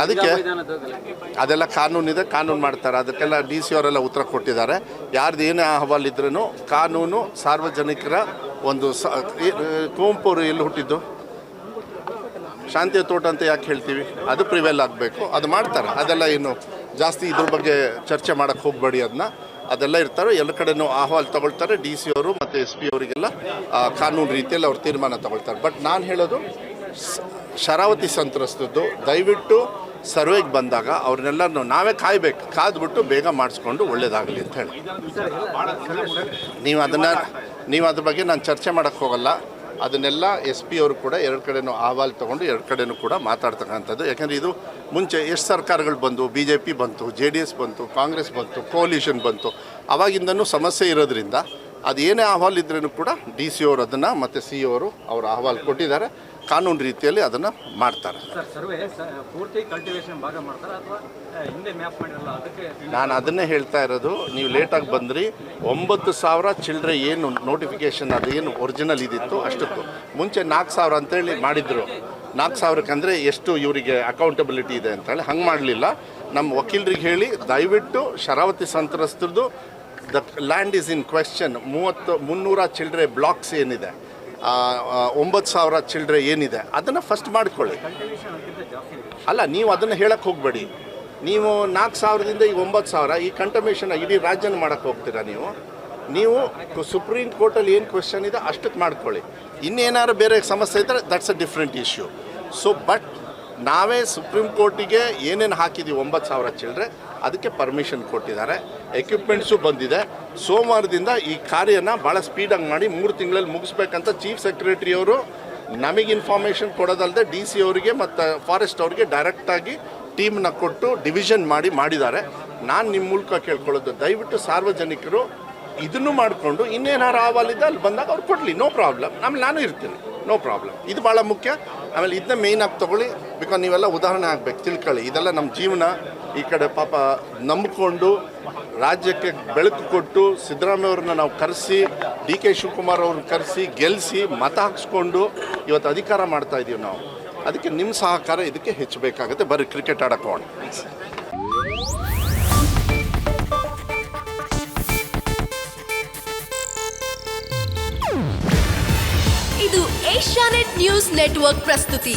ಅದಕ್ಕೆ ಅದೆಲ್ಲ ಕಾನೂನಿದೆ ಕಾನೂನು ಮಾಡ್ತಾರೆ. ಅದಕ್ಕೆಲ್ಲ ಡಿ ಸಿ ಅವರೆಲ್ಲ ಉತ್ತರ ಕೊಟ್ಟಿದ್ದಾರೆ. ಯಾರ್ದು ಏನೇ ಅಹವಾಲ್ ಇದ್ರೂ ಕಾನೂನು ಸಾರ್ವಜನಿಕರ ಒಂದು ಸ ಕುವೆಂಪು ಅವರು ಎಲ್ಲಿ ಹುಟ್ಟಿದ್ದು? ಶಾಂತಿಯ ತೋಟ ಅಂತ ಯಾಕೆ ಹೇಳ್ತೀವಿ? ಅದು ಪ್ರಿವೆಲ್ ಆಗಬೇಕು. ಅದು ಮಾಡ್ತಾರೆ. ಅದೆಲ್ಲ ಏನು ಜಾಸ್ತಿ ಇದ್ರ ಬಗ್ಗೆ ಚರ್ಚೆ ಮಾಡೋಕ್ಕೆ ಹೋಗಬೇಡಿ ಅದನ್ನ ಅದೆಲ್ಲ ಇರ್ತಾರೆ. ಎಲ್ಲ ಕಡೆನೂ ಅಹವಾಲು ತಗೊಳ್ತಾರೆ. ಡಿ ಸಿ ಅವರು ಮತ್ತು ಎಸ್ ಪಿ ಅವರಿಗೆಲ್ಲ ಕಾನೂನು ರೀತಿಯಲ್ಲಿ ಅವ್ರು ತೀರ್ಮಾನ ತಗೊಳ್ತಾರೆ. ಬಟ್ ನಾನು ಹೇಳೋದು ಶರಾವತಿ ಸಂತ್ರಸ್ತದ್ದು ದಯವಿಟ್ಟು ಸರ್ವೆಗೆ ಬಂದಾಗ ಅವ್ರನ್ನೆಲ್ಲರನ್ನು ನಾವೇ ಕಾಯ್ಬೇಕು. ಕಾದ್ಬಿಟ್ಟು ಬೇಗ ಮಾಡಿಸ್ಕೊಂಡು ಒಳ್ಳೇದಾಗಲಿ ಅಂತ ಹೇಳಿ. ನೀವು ಅದನ್ನು ನೀವು ಅದ್ರ ಬಗ್ಗೆ ನಾನು ಚರ್ಚೆ ಮಾಡೋಕ್ಕೆ ಹೋಗಲ್ಲ. ಅದನ್ನೆಲ್ಲ ಎಸ್ ಪಿ ಅವರು ಕೂಡ ಎರಡು ಕಡೆನೂ ಅಹವಾಲು ತೊಗೊಂಡು ಎರಡು ಕಡೆನೂ ಕೂಡ ಮಾತಾಡ್ತಕ್ಕಂಥದ್ದು. ಯಾಕೆಂದರೆ ಇದು ಮುಂಚೆ ಎಷ್ಟು ಸರ್ಕಾರಗಳು ಬಂತು ಬಿ ಜೆ ಪಿ ಬಂತು, ಜೆ ಡಿ ಎಸ್ ಬಂತು, ಕಾಂಗ್ರೆಸ್ ಬಂತು ಕೋಲಿಷನ್ ಬಂತು, ಅವಾಗಿಂದನೂ ಸಮಸ್ಯೆ ಇರೋದ್ರಿಂದ ಅದು ಏನೇ ಅಹವಾಲು ಇದ್ರೂ ಕೂಡ ಡಿ ಸಿ ಅವರು ಅದನ್ನು ಮತ್ತು ಸಿ ಅವರು ಅವ್ರ ಅಹವಾಲು ಕೊಟ್ಟಿದ್ದಾರೆ. ಕಾನೂನು ರೀತಿಯಲ್ಲಿ ಅದನ್ನು ಮಾಡ್ತಾರೆ. ನಾನು ಅದನ್ನೇ ಹೇಳ್ತಾ ಇರೋದು ನೀವು ಲೇಟಾಗಿ ಬಂದ್ರಿ ಒಂಬತ್ತು ಸಾವಿರ ಚಿಲ್ಲರೆ ಏನು ನೋಟಿಫಿಕೇಶನ್ ಅದು ಏನು ಒರಿಜಿನಲ್ ಇದಿತ್ತು ಅಷ್ಟಕ್ಕೂ ಮುಂಚೆ ನಾಲ್ಕು ಸಾವಿರ ಅಂತೇಳಿ ಮಾಡಿದ್ರು. ನಾಲ್ಕು ಸಾವಿರಕ್ಕೆ ಅಂದರೆ ಎಷ್ಟು ಇವರಿಗೆ ಅಕೌಂಟಬಿಲಿಟಿ ಇದೆ ಅಂತೇಳಿ ಹಂಗೆ ಮಾಡಲಿಲ್ಲ. ನಮ್ಮ ವಕೀಲರಿಗೆ ಹೇಳಿ ದಯವಿಟ್ಟು Sharavati ಸಂತ್ರಸ್ತರದ್ದು the land is in question ಮೂವತ್ತು ಮುನ್ನೂರ ಚಿಲ್ಲರೆ ಬ್ಲಾಕ್ಸ್ ಏನಿದೆ. ಒಂಬತ್ತು ಸಾವಿರ ಚಿಲ್ಡ್ರೆ ಏನಿದೆ, ಅದನ್ನು ಫಸ್ಟ್ ಮಾಡ್ಕೊಳ್ಳಿ. ಅಲ್ಲ, ನೀವು ಅದನ್ನು ಹೇಳಕ್ಕೆ ಹೋಗಬೇಡಿ. ನೀವು ನಾಲ್ಕು ಸಾವಿರದಿಂದ ಈಗ ಒಂಬತ್ತು ಸಾವಿರ, ಈ ಕಂಟಮೇಷನ್ ಇಡೀ ರಾಜ್ಯನ ಮಾಡಕ್ಕೆ ಹೋಗ್ತೀರಾ ನೀವು? ನೀವು ಸುಪ್ರೀಂ ಕೋರ್ಟಲ್ಲಿ ಏನು ಕ್ವೆಶನ್ ಇದೆ ಅಷ್ಟಕ್ಕೆ ಮಾಡ್ಕೊಳ್ಳಿ. ಇನ್ನೇನಾದ್ರು ಬೇರೆ ಸಮಸ್ಯೆ ಇದ್ದರೆ that's a different issue so but ನಾವೇ ಸುಪ್ರೀಂ ಕೋರ್ಟಿಗೆ ಏನೇನು ಹಾಕಿದ್ದೀವಿ ಒಂಬತ್ತು ಸಾವಿರ ಚಿಲ್ಲರೆ ಅದಕ್ಕೆ ಪರ್ಮಿಷನ್ ಕೊಟ್ಟಿದ್ದಾರೆ. ಎಕ್ವಿಪ್ಮೆಂಟ್ಸು ಬಂದಿದೆ. ಸೋಮವಾರದಿಂದ ಈ ಕಾರ್ಯನ ಭಾಳ ಸ್ಪೀಡಾಗಿ ಮಾಡಿ ಮೂರು ತಿಂಗಳಲ್ಲಿ ಮುಗಿಸ್ಬೇಕಂತ ಚೀಫ್ ಸೆಕ್ರೆಟರಿಯವರು ನಮಗೆ ಇನ್ಫಾರ್ಮೇಷನ್ ಕೊಡೋದಲ್ಲದೆ ಡಿ ಸಿ ಅವರಿಗೆ ಮತ್ತು ಫಾರೆಸ್ಟ್ ಅವರಿಗೆ ಡೈರೆಕ್ಟಾಗಿ ಟೀಮ್ನ ಕೊಟ್ಟು ಡಿವಿಷನ್ ಮಾಡಿ ಮಾಡಿದ್ದಾರೆ. ನಾನು ನಿಮ್ಮ ಮೂಲಕ ಕೇಳ್ಕೊಳ್ಳೋದು, ದಯವಿಟ್ಟು ಸಾರ್ವಜನಿಕರು ಇದನ್ನು ಮಾಡಿಕೊಂಡು ಇನ್ನೇನಾರು ಅಹವಾಲಿದೆ ಅಲ್ಲಿ ಬಂದಾಗ ಅವ್ರು ಕೊಡಲಿ ನೋ ಪ್ರಾಬ್ಲಮ್ ಆಮೇಲೆ ನಾನು ಇರ್ತೀನಿ ನೋ ಪ್ರಾಬ್ಲಮ್ ಇದು ಭಾಳ ಮುಖ್ಯ. ಆಮೇಲೆ ಇದನ್ನ ಮೇಯ್ನಾಗಿ ತೊಗೊಳ್ಳಿ ಬಿಕಾಸ್ ನೀವೆಲ್ಲ ಉದಾಹರಣೆ ಆಗಬೇಕು, ತಿಳ್ಕೊಳ್ಳಿ. ಇದೆಲ್ಲ ನಮ್ಮ ಜೀವನ ಈ ಕಡೆ ಪಾಪ ನಂಬಿಕೊಂಡು ರಾಜ್ಯಕ್ಕೆ ಬೆಳಕು ಕೊಟ್ಟು ಸಿದ್ದರಾಮಯ್ಯವ್ರನ್ನ ನಾವು ಕರೆಸಿ, ಡಿ ಕೆ ಶಿವಕುಮಾರ್ ಅವ್ರನ್ನ ಕರೆಸಿ ಗೆಲ್ಲಿಸಿ ಮತ ಹಾಕ್ಸ್ಕೊಂಡು ಇವತ್ತು ಅಧಿಕಾರ ಮಾಡ್ತಾ ಇದ್ದೀವಿ ನಾವು. ಅದಕ್ಕೆ ನಿಮ್ಮ ಸಹಕಾರ ಇದಕ್ಕೆ ಹೆಚ್ಚಬೇಕಾಗುತ್ತೆ. ಬರೀ ಕ್ರಿಕೆಟ್ ಹೋಗೋಣ. ಇದು ಏಷ್ಯಾನೆಟ್ ನ್ಯೂಸ್ ನೆಟ್ವರ್ಕ್ ಪ್ರಸ್ತುತಿ.